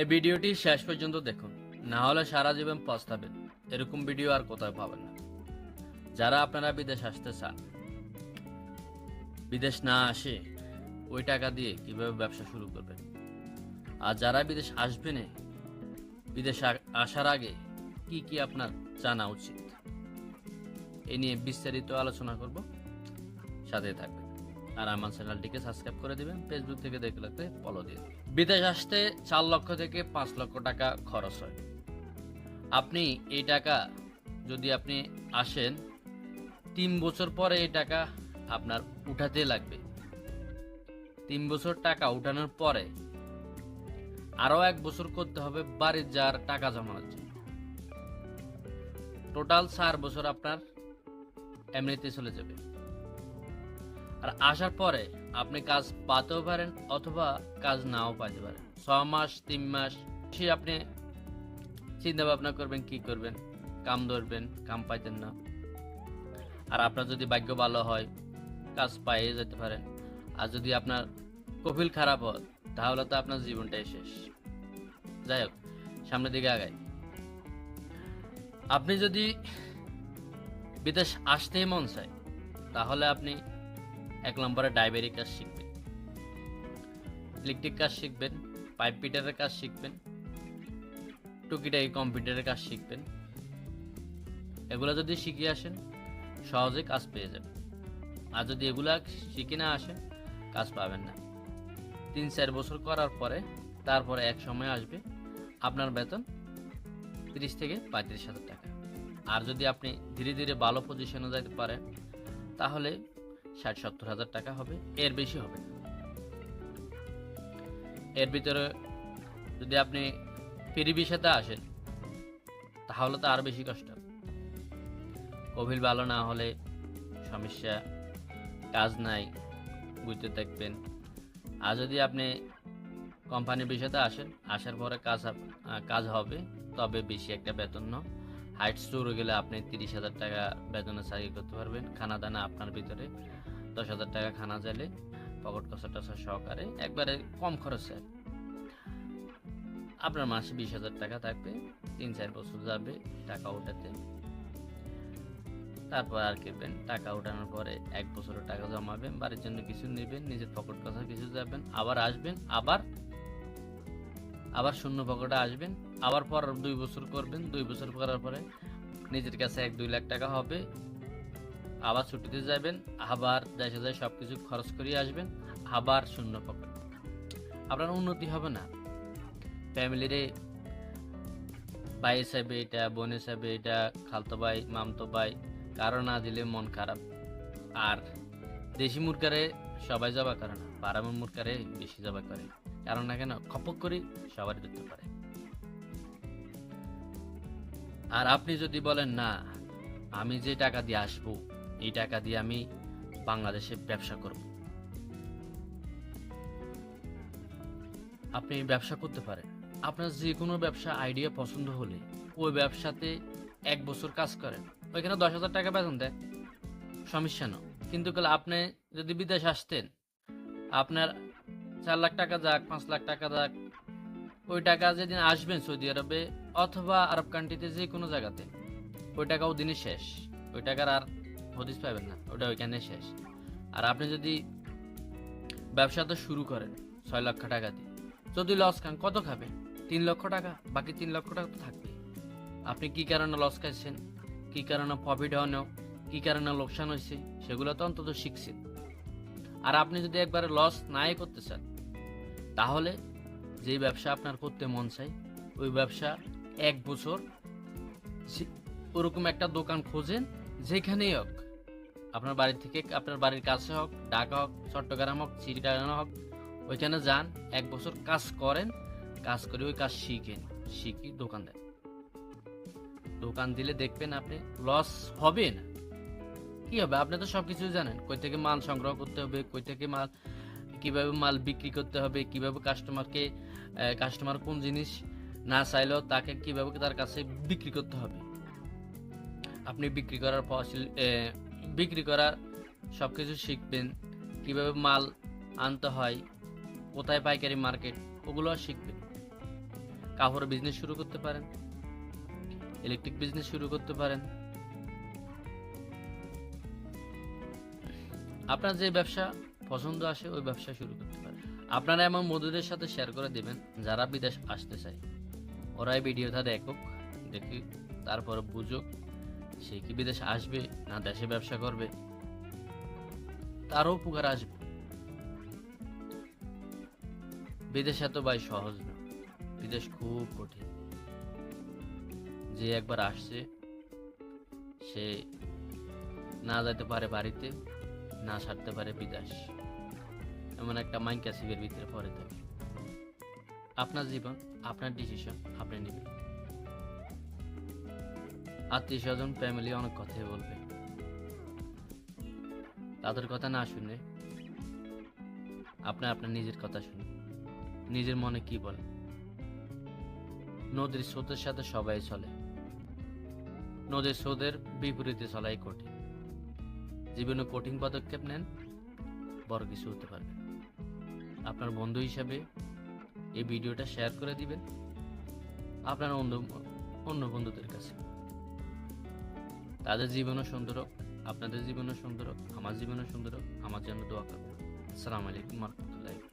এই ভিডিওটি শেষ পর্যন্ত দেখুন। না হলে সারা জীবন পস্তাবেন। এরকম ভিডিও আর কোথাও পাবেন না। যারা আপনারা বিদেশ আসতে চান, বিদেশ না আসে ওই টাকা দিয়ে কীভাবে ব্যবসা শুরু করবেন? আর যারা বিদেশ আসবেন বিদেশ আসার আগে কি কি আপনার জানা উচিত? এ নিয়ে বিস্তারিত আলোচনা করব। সাথে থাকবেন। আর আমার চ্যানেলটিকে সাবস্ক্রাইব করে দিবেন ফেসবুক থেকে দেখে লাগলে ফলো দিবেন। বিদেশ আসতে চার লক্ষ থেকে পাঁচ লক্ষ টাকা খরচ হয়। আপনি এই টাকা যদি আপনি আসেন, তিন বছর পরে এই টাকা আপনার উঠাতে লাগবে। তিন বছর টাকা উঠানোর পরে আরও এক বছর করতে হবে বাড়ির যার টাকা জমানোর জন্য টোটাল চার বছর আপনার এমনিতে চলে যাবে। আর আসার পরে আপনি কাজ পাতেও পারেন অথবা কাজ নাও পাইতে পারেন। ছ মাস, তিন মাস, সে আপনি চিন্তা ভাবনা করবেন কি করবেন, কাম ধরবেন, কাম পাইতেন না। আর আপনার যদি ভাগ্য ভালো হয়, কাজ পাইয়ে যেতে পারেন। আর যদি আপনার কপিল খারাপ হয়, তাহলে তো আপনার জীবনটাই শেষ। যাই হোক, সামনের দিকে আগাই। আপনি যদি বিদেশ আসতেই মন চায়, তাহলে আপনি এক নম্বরে ড্রাইভারি কাজ শিখবেন ইলেকট্রিক কাজ শিখবেন, পাইপ পিটারের কাজ শিখবেন, টুকিটাকি কম্পিউটারের কাজ শিখবেন। এগুলো যদি শিখে আসেন, সহজে কাজ পেয়ে যাবেন। আর যদি এগুলা শিখে না আসেন, কাজ পাবেন না। তিন চার বছর করার পরে তারপরে এক সময় আসবে আপনার বেতন তিরিশ থেকে পঁয়ত্রিশ হাজার টাকা। আর যদি আপনি ধীরে ধীরে ভালো পজিশনে যেতে পারেন, তাহলে ষাট সত্তর হাজার টাকা হবে, এর বেশি হবে। এর ভিতরে যদি আপনি ফ্রি ভিসাতে আসেন, তাহলে তো আরও বেশি কষ্ট। কোভিড ভালো না হলে সমস্যা, কাজ নাই, বুঝতে থাকবেন আর যদি আপনি কোম্পানির বিষয়তে আসেন, আসার পরে কাজ কাজ হবে, তবে বেশি একটা বেতন ন হাইট স্টোরে গেলে আপনি তিরিশ হাজার টাকা বেতনে চাকরি করতে পারবেন খানা দানা আপনার ভিতরে। দশ হাজার টাকা খানা চাইলে পকেট কষা টসা সহকারে, একবারে কম খরচে। আপনার মাসে বিশ হাজার টাকা থাকবে তিন চার বছর যাবে টাকা উঠাতে। তারপর আর কিনবেন টাকা ওঠানোর পরে এক বছরের টাকা জমাবেন, বাড়ির জন্য কিছু নেবেন, নিজের পকেট কথা কিছু যাবেন, আবার আসবেন, আবার আবার শূন্য পকেটে আসবেন, আবার পর দুই বছর করবেন, দুই বছর করার পরে নিজের কাছে এক দুই লাখ টাকা হবে আবার ছুটিতে যাবেন, আবার দেশে যায় সব কিছু খরচ করিয়ে আসবেন, আবার শূন্য পকেট। আপনার উন্নতি হবে না। ফ্যামিলিরে ভাই হিসাবে এটা বোন হিসাবে এটা, খালতো ভাই, মামতো ভাই, কারও না দিলে মন খারাপ। আর দেশি মুরগারে সবাই জবা করে না পারামের মুরগারে বেশি জবা করে। কারণ না কেন, খপক করি সবারই ধরতে পারে। আর আপনি যদি বলেন, না, আমি যে টাকা দিয়ে আসব এই টাকা দিয়ে আমি বাংলাদেশে ব্যবসা করব। আপনি ব্যবসা করতে পারেন। আপনার যে কোনো ব্যবসা আইডিয়া পছন্দ হলে ওই ব্যবসাতে এক বছর কাজ করেন। ওইখানে দশ হাজার টাকা বেতন দেয়। সমস্যা না। কিন্তু কাল আপনি যদি বিদেশ আসতেন, আপনার চার লাখ টাকা যাক, পাঁচ লাখ টাকা যাক, ওই টাকা যেদিন আসবেন সৌদি আরবে অথবা আরব কান্ট্রিতে যে কোনো জায়গাতে, ওই টাকা ওদিনই শেষ। ওই টাকার আর হদিস পাবেন না, ওটা ওইখানে শেষ। আর আপনি যদি ব্যবসাটা শুরু করেন, ছয় লক্ষ টাকা দিয়ে, যদি লস খান, কত খাবেন? তিন লক্ষ টাকা? বাকি তিন লক্ষ টাকা তো থাকবে আপনি কি কারণে লস খাচ্ছেন কি কারণে প্রফিট হওয়ানো কি কারণে লোকসান হয়েছে সেগুলো তো অন্তত শিখছেন। আর আপনি যদি একবারে লস নাই করতে চান, তাহলে যে ব্যবসা আপনার করতে মন চাই ওই ব্যবসা এক বছর ওরকম একটা দোকান খোঁজেন, যেখানেই হোক। আপনার বাড়ি থেকে আপনার বাড়ির কাছে হোক, ঢাকা হোক, চট্টগ্রাম হোক চিড়িটাগান হোক, ওইখানে যান, এক বছর কাজ করেন, কাজ করে ওই কাজ শিখেন, শিখি দোকান দেন। দোকান দিলে দেখবেন আপনি লস হবে না। কি হবে? আপনি তো সবকিছু জানেন, কই থেকে মাল সংগ্রহ করতে হবে, কই থেকে মাল, কীভাবে মাল বিক্রি করতে হবে, কীভাবে কাস্টমারকে কাস্টমার কোন জিনিস না চাইলেও তাকে কীভাবে তার কাছে বিক্রি করতে হবে। আপনি বিক্রি করার ফসিল- বিক্রি করার সব কিছু শিখবেন। কীভাবে মাল আনতে হয়, কোথায় পাইকারি মার্কেট ওগুলো শিখবেন। কাপড়ের বিজনেস শুরু করতে পারেন ইলেকট্রিক বিজনেস শুরু করতে পারেন। আপনার যে ব্যবসা পছন্দ আসে, ওই ব্যবসা শুরু করতে পারেন। আপনারা এমন বন্ধুদের সাথে শেয়ার করে দিবেন, যারা বিদেশ আসতে চায়। ওরাই ভিডিওটা দেখুক, দেখি তারপর বুঝুক সে কি বিদেশ আসবে না দেশে ব্যবসা করবে? তারও উপকার আসবে। বিদেশ এত ভাই সহজ না। বিদেশ খুব কঠিন। যে একবার আসছে, সে না যাইতে পারে বাড়িতে, না সারতে পারে বিদেশ। এমন একটা মাইকা সিবের ভিতরে পড়ে থাকে। আপনার জীবন, আপনার ডিসিশন আপনি নেবেন। আত্মীয় স্বজন ফ্যামিলি অনেক কথাই বলবে। তাদের কথা না শুনে আপনি আপনার নিজের কথা শুনুন। নিজের মনে কি বলে নদীর স্রোতের সাথে সবাই চলে। নদীর স্রোতের বিপরীতে চলাই কঠিন। জীবনে কঠিন পদক্ষেপ নেন, বড় কিছু হতে পারবে আপনার বন্ধু হিসাবে এই ভিডিওটা শেয়ার করে দিবেন। আপনার অন্য অন্য বন্ধুদের কাছে। তাদের জীবনও সুন্দর হোক, আপনাদের জীবনও সুন্দর হোক, আমার জীবনও সুন্দর হোক, আমার জন্য দোয়া করবেন। আসসালামু আলাইকুম রহমতুল্লাহ।